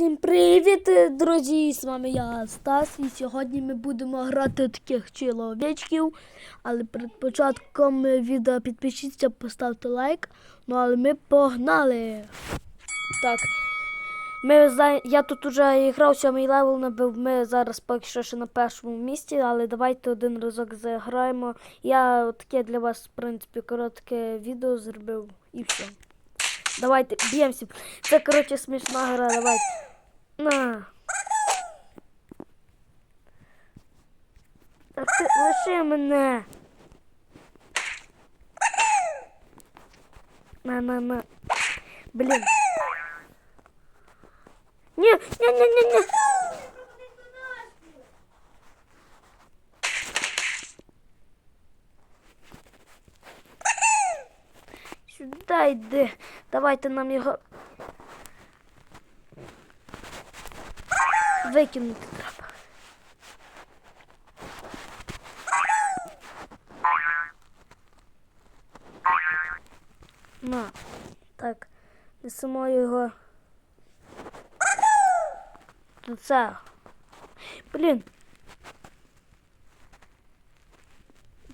Всім привіт, друзі! З вами я Стас, і сьогодні ми будемо грати таких чоловічків. Але перед початком відео підпишіться, поставте лайк. Ну але ми погнали. Так. Ми, я тут уже грав сьомий левел набив. Ми зараз поки що ще на першому місці, але давайте один разок заграємо. Я таке для вас, в принципі, коротке відео зробив і все. Давайте б'ємося. Це, коротше, смішна гра, давайте. На. Та ти лиши мене. На, на, на. Блін. Ні, ні, ні, ні, ні. Сюди йди. Давайте нам його. Викинути треба. На. Так. Несемо його. Ну це. Блін.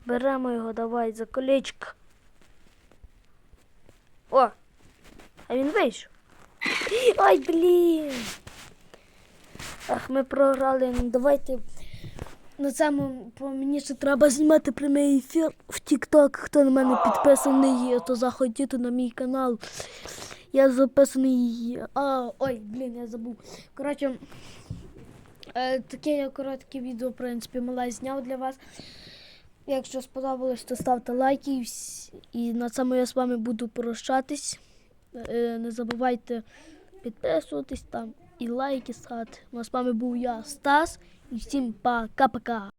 Беремо його, давай, за колечко. О! А він вийшов. Ой, блін. Ах, ми програли. Ну, давайте на цьому по мені ще треба знімати прямий ефір в TikTok. Хто на мене підписаний, є, то заходіть на мій канал. Я записаний. А, ой, блін, я забув. Коротше, е, таке я коротке відео, в принципі, мале зняв для вас. Якщо сподобалось, то ставте лайки. І на цьому я з вами буду прощатись. Е, Не забувайте підписуватись там і лайки ставити. Ну, з вами був я, Стас, і всім пока-пока.